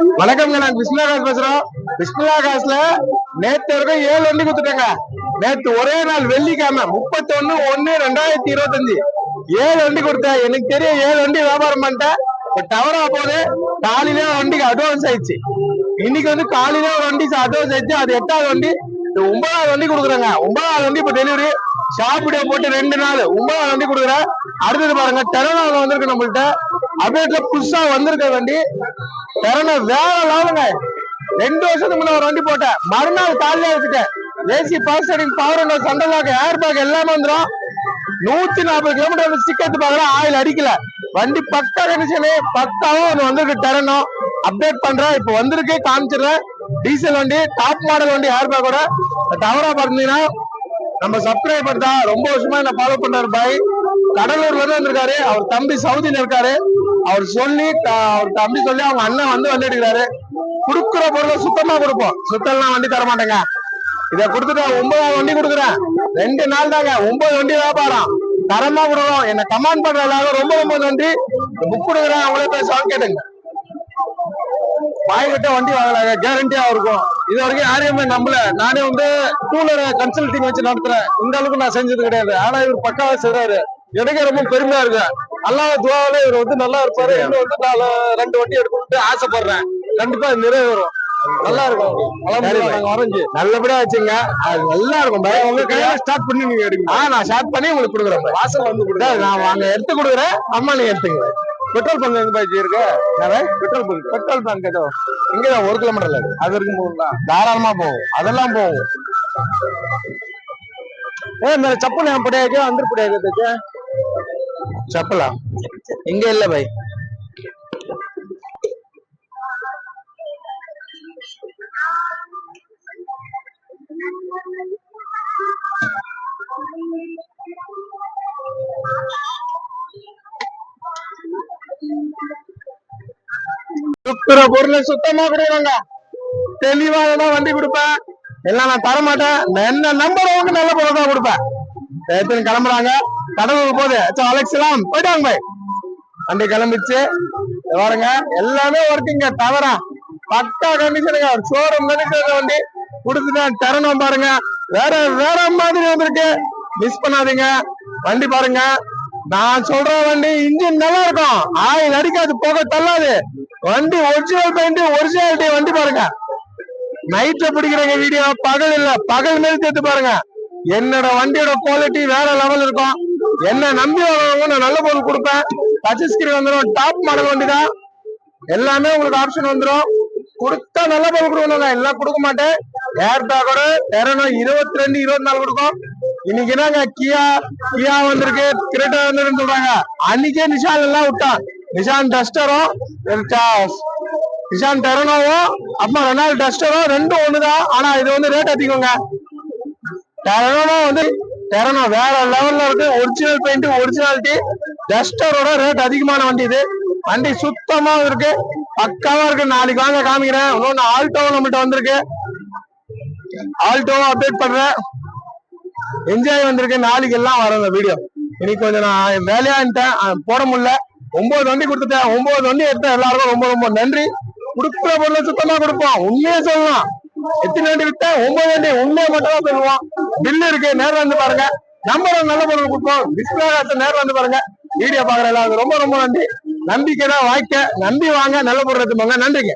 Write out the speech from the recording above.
வணக்கம்ங்க நான் விஷ்ணுகாஸ் பேசுறோம். விஷ்ணுகாஸ்ல நேத்து வரைக்கும் ஏழு வண்டி கொடுத்துட்டாங்க. நேத்து ஒரே நாள் வெள்ளிக்கிழமை முப்பத்தி ஒண்ணு ஒண்ணு ரெண்டாயிரத்தி இருபத்தஞ்சு. ஏழு வண்டி கொடுத்தேன். எனக்கு தெரியும் ஏழு வண்டி வியாபாரம் பண்ணிட்டேன். இப்ப டவரா போது காலையில வண்டிக்கு அட்வான்ஸ் ஆயிடுச்சு. இன்னைக்கு வந்து காலையில ஒரு வண்டி அட்வான்ஸ் ஆயிடுச்சு. அது எட்டாவது வண்டி. ஒன்பதாவது வண்டி கொடுக்குறாங்க. ஒன்பதாவது வண்டி இப்ப டெலிவரி ஷாப்பிட போட்டு ரெண்டு நாள். ஒன்பதாவது வண்டி கொடுக்குறேன். அடுத்தது பாருங்க தெரநாள் வந்திருக்கு நம்மள்ட்ட. அப்டேட்ல புதுசா வந்திருக்க வண்டி. திறனை வேற லெவலுங்க. ரெண்டு வருஷத்துக்கு முன்ன ஒரு வண்டி போட்டேன். மறுநாள் காலையில வச்சுட்டேன் AC power steering power window central lock air bag எல்லாமே வந்துடும் நூத்தி நாற்பது கிலோமீட்டர் வந்து சிக்கத்து பாக்குறேன் ஆயில் அடிக்கல. வண்டி பக்கா கண்டிஷனு பக்காவும் ஒன்று வந்திருக்கு. தரணும் அப்டேட் பண்றேன். இப்போ வந்திருக்கு காமிச்சிடுறேன். டீசல் வண்டி டாப் மாடல் வண்டி ஏர் பேக்கோட டவரா பார்த்தீங்கன்னா நம்ம சப்ஸ்கிரைப் பண்ணா ரொம்ப வருஷமா என்ன ஃபாலோ பண்றாரு பாய். கடலூர்ல இருந்து வந்திருக்காரு. அவர் தம்பி சவுதியில இருக்காரு. அவர் சொல்லி த- அவர் தம்பி சொல்லி அவங்க அண்ணன் வந்து வந்து எடுக்கிறாரு. குடுக்குற பொருளை சுத்தமா கொடுப்போம். சுத்தம்லாம் வண்டி தர மாட்டேங்க இத கொடுத்துட்டு ஒன்பதாவது வண்டி கொடுக்குறேன். ரெண்டு நாள் தாங்க. ஒன்பது வண்டி வியாபாரம். தரமா கொடுக்கணும் என்ன கமாண்ட் பண்றதுனால ரொம்ப ரொம்ப நன்றி. புக் கொடுக்குறேன். அவங்களே பேசுவாங்க கேட்டுங்க. வாய்கிட்ட வண்டி வாங்கலாங்க. கேரண்டியா இருக்கும். இது வரைக்கும் யாரையுமே நம்பல. நானே வந்து டூலர் கன்சல்டிங் வச்சு நடத்துறேன். இந்த அளவுக்கு நான் செஞ்சது கிடையாது. ஆனா இவர் பக்காவா செய்றாரு. எனக்கு ரொம்ப பெருமையா இருக்கு. அல்லாத துவாவில இவர் வந்து நல்லா இருப்பாரு. இன்னும் வந்து நாலு ரெண்டு வண்டி எடுக்கணும்ட்டு ஆசைப்படுறேன். கண்டிப்பா நிறைவேறும். நல்லா இருக்கும். வரைஞ்சு. நல்லபடியா வச்சுங்க. அது நல்லா இருக்கும் பய உங்க ஸ்டார்ட் பண்ணி நீங்க எடுக்கணும் ஆ நான் ஸ்டார்ட் பண்ணி உங்களுக்கு கொடுக்குறேன் வாசல் வந்து கொடுக்குறேன் நான் அங்க எடுத்து கொடுக்குறேன். அம்மா நீங்க எடுத்துங்க பெட்ரோல் பங்க் எங்க பாய்ச்சி இருக்கு? Petrol bunk. பெட்ரோல் பங்க் ஏதோ. இங்கதான் ஒரு கிலோமீட்டர்ல இருக்கு. அது இருக்கும் போகலாம் தாராளமா போகும். அதெல்லாம் போகும். ஏ மேல சப்பல் என் படையாக்கே வந்துரு படையாக்கே చెప్పలా ఇంకా இல்ல பை சுத்துற பொருளை சுத்தமா கொடுக்குறாங்க தெளிவாக தான் வண்டி கொடுப்பேன். எல்லாம் நான் தரமாட்டேன். என்ன நம்பர் அவங்க நல்ல பொருள் தான் கொடுப்பேன். எத்தனை கிளம்புறாங்க. கடவுள் போது. அலெக்ஸ்லாம் போயிட்டாங்க பாய். வண்டி கிளம்பிச்சு பாருங்க. எல்லாமே ஒர்க்குங்க தவறா. பக்கா கண்டிஷனுங்க ஷோரூம் கண்டிஷன் வண்டி கொடுத்துதான் தரணும் பாருங்க. வேற வேற மாதிரி வந்திருக்கு. மிஸ் பண்ணாதீங்க. வண்டி பாருங்க. நான் சொல்ற வண்டி இன்ஜின் நல்லா இருக்கும். ஆயில் அடிக்காது போக தள்ளாது. வண்டி ஒரிஜினல் பெயிண்ட் ஒரிஜினாலிட்டி வண்டி பாருங்க. நைட்ல பிடிக்கிறவங்க வீடியோ பகல் இல்ல. பகல் மேல் சேர்த்து பாருங்க. என்னோட வண்டியோட குவாலிட்டி வேற லெவல் இருக்கும். என்ன நம்பி வரவங்க நான் நல்ல பொருள் கொடுப்பேன். டச் ஸ்கிரீன் வந்துடும் டாப் மாடல் வண்டி தான் எல்லாமே உங்களுக்கு ஆப்ஷன் வந்துடும் கொடுத்தா நல்ல பொருள் கொடுக்கணுங்க எல்லாம் கொடுக்க மாட்டேன். ஏர் பேக்கோட இரநூறு இருபத்தி ரெண்டு இருபத்தி நாலு கொடுக்கும். இன்னைக்கு என்னங்க? கியா கியா வந்திருக்கு. கிரேட்டா வந்திருக்குன்னு சொல்றாங்க. அன்னைக்கே நிஷான் எல்லாம் விட்டான். நிஷான் டஸ்டரும் நிஷான் டெரனோவும் அப்புறம் ரெனால்டு டஸ்டரும் ரெண்டும் ஒண்ணுதான். ஆனா இது வந்து ரேட் அதிகங்க. டெரனோ வந்து டெரனோ வேற லெவல்ல இருக்கு. ஒரிஜினல் பெயிண்ட் ஒரிஜினாலிட்டி டஸ்டரோட ரேட் அதிகமான வண்டி இது. வண்டி சுத்தமா இருக்கு. பக்காவா இருக்கு. நாளைக்கு வாங்க காமிக்கிறேன். இன்னொன்னு ஆல்டோ நம்மகிட்ட வந்திருக்கு. ஆல்டோ அப்டேட் பண்றேன். என்ஜாய் வந்திருக்கு. நாளைக்கு எல்லாம் வரும் இந்த வீடியோ இன்னைக்கு கொஞ்சம் நான் வேலையா போட முடியல. ஒன்பது வண்டி கொடுத்துட்டேன். ஒன்பது வண்டி எடுத்தேன். எல்லாருக்கும் ரொம்ப ரொம்ப நன்றி. கொடுக்குற பொருளை சுத்தமா கொடுப்போம். உண்மையே சொல்லலாம். எத்தனை வண்டி விட்டேன் ஒன்பது வண்டி. உண்மையை மட்டும் தான் சொல்லுவான் பில்லு இருக்கு? நேர்ல வந்து பாருங்க. நம்பர் நல்ல பொருள் கொடுப்போம் டிஸ்பிளே நேர்ல வந்து பாருங்க. வீடியோ பாக்குற எல்லாருக்கும் ரொம்ப ரொம்ப நன்றி. நம்பிக்கை தான் வாய்க்க. நம்பி வாங்க. நல்ல பொருள் எடுத்துப்பாங்க நன்றிங்க.